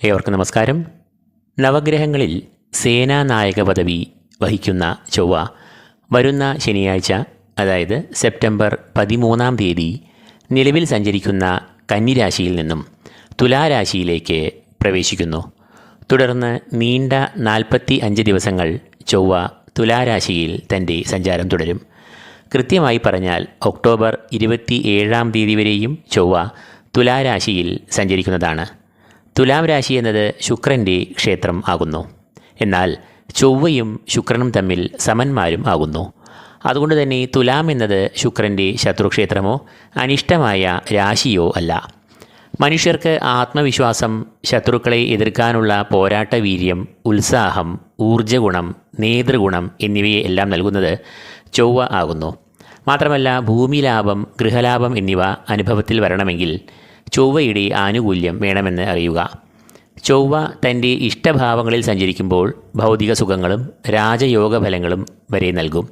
ഏവർക്കും നമസ്കാരം. നവഗ്രഹങ്ങളിൽ സേനാനായക പദവി വഹിക്കുന്ന ചൊവ്വ വരുന്ന ശനിയാഴ്ച അതായത് സെപ്റ്റംബർ പതിമൂന്നാം തീയതി നിലവിൽ സഞ്ചരിക്കുന്ന കന്നിരാശിയിൽ നിന്നും തുലാരാശിയിലേക്ക് പ്രവേശിക്കുന്നു. തുടർന്ന് നീണ്ട നാൽപ്പത്തി അഞ്ച് ദിവസങ്ങൾ ചൊവ്വ തുലാരാശിയിൽ തന്റെ സഞ്ചാരം തുടരും. കൃത്യമായി പറഞ്ഞാൽ ഒക്ടോബർ ഇരുപത്തി ഏഴാം തീയതി വരെയും ചൊവ്വ തുലാരാശിയിൽ സഞ്ചരിക്കുന്നതാണ്. തുലാം രാശി എന്നത് ശുക്രന്റെ ക്ഷേത്രം ആകുന്നു. എന്നാൽ ചൊവ്വയും ശുക്രനും തമ്മിൽ സമന്മാരും ആകുന്നു. അതുകൊണ്ട് തന്നെ തുലാം എന്നത് ശുക്രന്റെ ശത്രുക്ഷേത്രമോ അനിഷ്ടമായ രാശിയോ അല്ല. മനുഷ്യർക്ക് ആത്മവിശ്വാസം ശത്രുക്കളെ എതിർക്കാനുള്ള പോരാട്ട വീര്യം ഉത്സാഹം ഊർജഗുണം നേതൃഗുണം എന്നിവയെ എല്ലാം നൽകുന്നത് ചൊവ്വ ആകുന്നു. മാത്രമല്ല ഭൂമിലാഭം ഗൃഹലാഭം എന്നിവ അനുഭവത്തിൽ വരണമെങ്കിൽ ചൊവ്വയുടെ ആനുകൂല്യം വേണമെന്ന് അറിയുക. ചൊവ്വ തന്റെ ഇഷ്ടഭാവങ്ങളിൽ സഞ്ചരിക്കുമ്പോൾ ഭൗതിക സുഖങ്ങളും രാജയോഗ ഫലങ്ങളും വരെ നൽകും.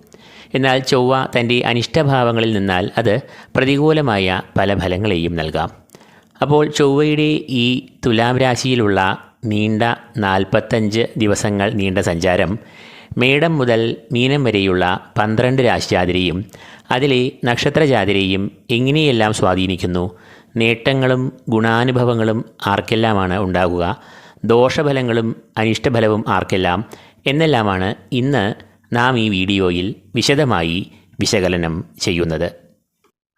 എന്നാൽ ചൊവ്വ തന്റെ അനിഷ്ടഭാവങ്ങളിൽ നിന്നാൽ അത് പ്രതികൂലമായ പല ഫലങ്ങളെയും നൽകാം. അപ്പോൾ ചൊവ്വയുടെ ഈ തുലാം രാശിയിലുള്ള നീണ്ട നാൽപ്പത്തഞ്ച് ദിവസങ്ങൾ നീണ്ട സഞ്ചാരം മേടം മുതൽ മീനം വരെയുള്ള പന്ത്രണ്ട് രാശിജാതിരെയും അതിലെ നക്ഷത്രജാതിരെയും എങ്ങനെയെല്ലാം സ്വാധീനിക്കുന്നു? നേട്ടങ്ങളും ഗുണാനുഭവങ്ങളും ആർക്കെല്ലാമാണ് ഉണ്ടാകുക? ദോഷഫലങ്ങളും അനിഷ്ടഫലവും ആർക്കെല്ലാം? എന്നെല്ലാമാണ് ഇന്ന് നാം ഈ വീഡിയോയിൽ വിശദമായി വിശകലനം ചെയ്യുന്നത്.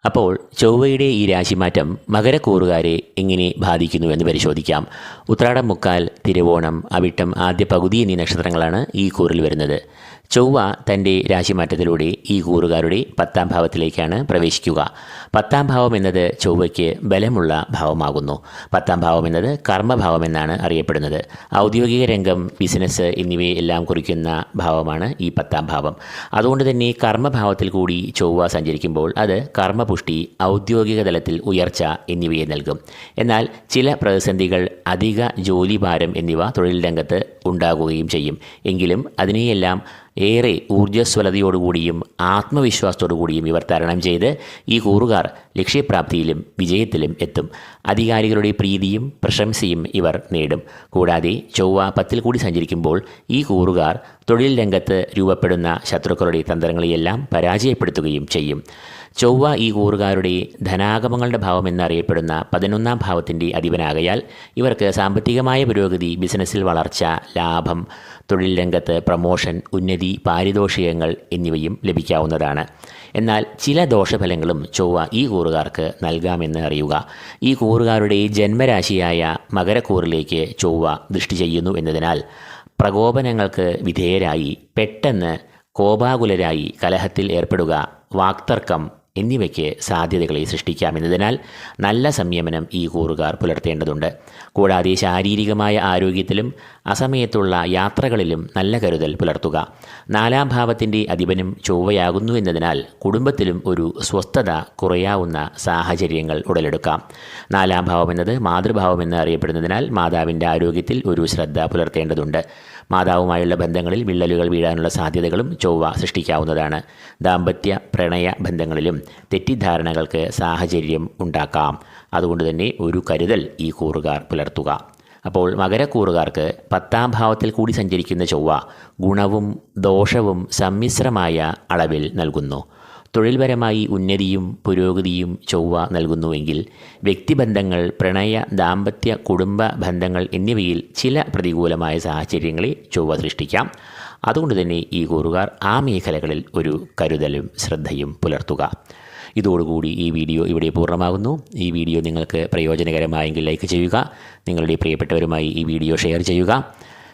അപ്പോൾ ചൊവ്വയുടെ ഈ രാശിമാറ്റം മകരക്കൂറുകാരെ എങ്ങനെ ബാധിക്കുന്നു എന്ന് പരിശോധിക്കാം. ഉത്രാടം മുക്കാൽ തിരുവോണം അവിട്ടം ആദ്യ പകുതി എന്നീ നക്ഷത്രങ്ങളാണ് ഈ കൂറിൽ വരുന്നത്. ചൊവ്വ തന്റെ രാശിമാറ്റത്തിലൂടെ ഈ കൂറുകാരുടെ പത്താം ഭാവത്തിലേക്കാണ് പ്രവേശിക്കുക. പത്താം ഭാവം എന്നത് ചൊവ്വയ്ക്ക് ബലമുള്ള ഭാവമാകുന്നു. പത്താം ഭാവം എന്നത് കർമ്മഭാവം എന്നാണ് അറിയപ്പെടുന്നത്. ഔദ്യോഗിക രംഗം ബിസിനസ് എന്നിവയെ എല്ലാം കുറിക്കുന്ന ഭാവമാണ് ഈ പത്താം ഭാവം. അതുകൊണ്ട് തന്നെ കർമ്മഭാവത്തിൽ കൂടി ചൊവ്വ സഞ്ചരിക്കുമ്പോൾ അത് കർമ്മപുഷ്ടി ഔദ്യോഗിക തലത്തിൽ ഉയർച്ച എന്നിവയെ നൽകും. എന്നാൽ ചില പ്രതിസന്ധികൾ അധിക ജോലിഭാരം എന്നിവ തൊഴിൽ രംഗത്ത് ഉണ്ടാകുകയും ചെയ്യും. എങ്കിലും അതിനെയെല്ലാം ഏറെ ഊർജസ്വലതയോടുകൂടിയും ആത്മവിശ്വാസത്തോടുകൂടിയും ഇവർ തരണം ചെയ്ത് ഈ കൂറുകാർ ലക്ഷ്യപ്രാപ്തിയിലും വിജയത്തിലും എത്തും. അധികാരികളുടെ പ്രീതിയും പ്രശംസയും ഇവർ നേടും. കൂടാതെ ചൊവ്വ പത്തിൽ കൂടി സഞ്ചരിക്കുമ്പോൾ ഈ കൂറുകാർ തൊഴിൽ രംഗത്ത് രൂപപ്പെടുന്ന ശത്രുക്കളുടെ തന്ത്രങ്ങളെയെല്ലാം പരാജയപ്പെടുത്തുകയും ചെയ്യും. ചൊവ്വ ഈ കൂറുകാരുടെ ധനാഗമങ്ങളുടെ ഭാവം എന്നറിയപ്പെടുന്ന പതിനൊന്നാം ഭാവത്തിന്റെ അധിപനാകയാൽ ഇവർക്ക് സാമ്പത്തികമായ പുരോഗതി ബിസിനസ്സിൽ വളർച്ച ലാഭം തൊഴിൽ രംഗത്ത് പ്രമോഷൻ ഉന്നതി പാരിതോഷികങ്ങൾ എന്നിവയും ലഭിക്കാവുന്നതാണ്. എന്നാൽ ചില ദോഷഫലങ്ങളും ചൊവ്വ ഈ കൂറുകാർക്ക് നൽകാമെന്ന് അറിയുക. ഈ കൂറുകാരുടെ ജന്മരാശിയായ മകരക്കൂറിലേക്ക് ചൊവ്വ ദൃഷ്ടി ചെയ്യുന്നു എന്നതിനാൽ പ്രകോപനങ്ങൾക്ക് വിധേയരായി പെട്ടെന്ന് കോപാകുലരായി കലഹത്തിൽ ഏർപ്പെടുക വാക്തർക്കം എന്നിവയ്ക്ക് സാധ്യതകളെ സൃഷ്ടിക്കാമെന്നതിനാൽ നല്ല സംയമനം ഈ കൂറുകാർ പുലർത്തേണ്ടതുണ്ട്. കൂടാതെ ശാരീരികമായ ആരോഗ്യത്തിലും അസമയത്തുള്ള യാത്രകളിലും നല്ല കരുതൽ പുലർത്തുക. നാലാം ഭാവത്തിന്റെ അധിപനും ചൊവ്വയാകുന്നു എന്നതിനാൽ കുടുംബത്തിലും ഒരു സ്വസ്ഥത കുറയാവുന്ന സാഹചര്യങ്ങൾ ഉടലെടുക്കാം. നാലാം ഭാവം എന്നത് മാതൃഭാവം എന്ന് അറിയപ്പെടുന്നതിനാൽ മാതാവിന്റെ ആരോഗ്യത്തിൽ ഒരു ശ്രദ്ധ പുലർത്തേണ്ടതുണ്ട്. മാതാവുമായുള്ള ബന്ധങ്ങളിൽ വിള്ളലുകൾ വീഴാനുള്ള സാധ്യതകളും ചൊവ്വ സൃഷ്ടിക്കാവുന്നതാണ്. ദാമ്പത്യ പ്രണയ ബന്ധങ്ങളിലും തെറ്റിദ്ധാരണകൾക്ക് സാഹചര്യം ഉണ്ടാക്കാം. അതുകൊണ്ട് തന്നെ ഒരു കരുതൽ ഈ കൂറുകാർ പുലർത്തുക. അപ്പോൾ മകരക്കൂറുകാർക്ക് പത്താം ഭാവത്തിൽ കൂടി സഞ്ചരിക്കുന്ന ചൊവ്വ ഗുണവും ദോഷവും സമ്മിശ്രമായ അളവിൽ നൽകുന്നു. തൊഴിൽപരമായി ഉന്നതിയും പുരോഗതിയും ചൊവ്വ നൽകുന്നുവെങ്കിൽ വ്യക്തിബന്ധങ്ങൾ പ്രണയ ദാമ്പത്യ കുടുംബ ബന്ധങ്ങൾ എന്നിവയിൽ ചില പ്രതികൂലമായ സാഹചര്യങ്ങളെ ചൊവ്വ സൃഷ്ടിക്കാം. അതുകൊണ്ട് തന്നെ ഈ കൂറുകാർ ആ മേഖലകളിൽ ഒരു കരുതലും ശ്രദ്ധയും പുലർത്തുക. ഇതോടുകൂടി ഈ വീഡിയോ ഇവിടെ പൂർണമാകുന്നു. ഈ വീഡിയോ നിങ്ങൾക്ക് പ്രയോജനകരമായെങ്കിൽ ലൈക്ക് ചെയ്യുക. നിങ്ങളുടെ പ്രിയപ്പെട്ടവരുമായി ഈ വീഡിയോ ഷെയർ ചെയ്യുക.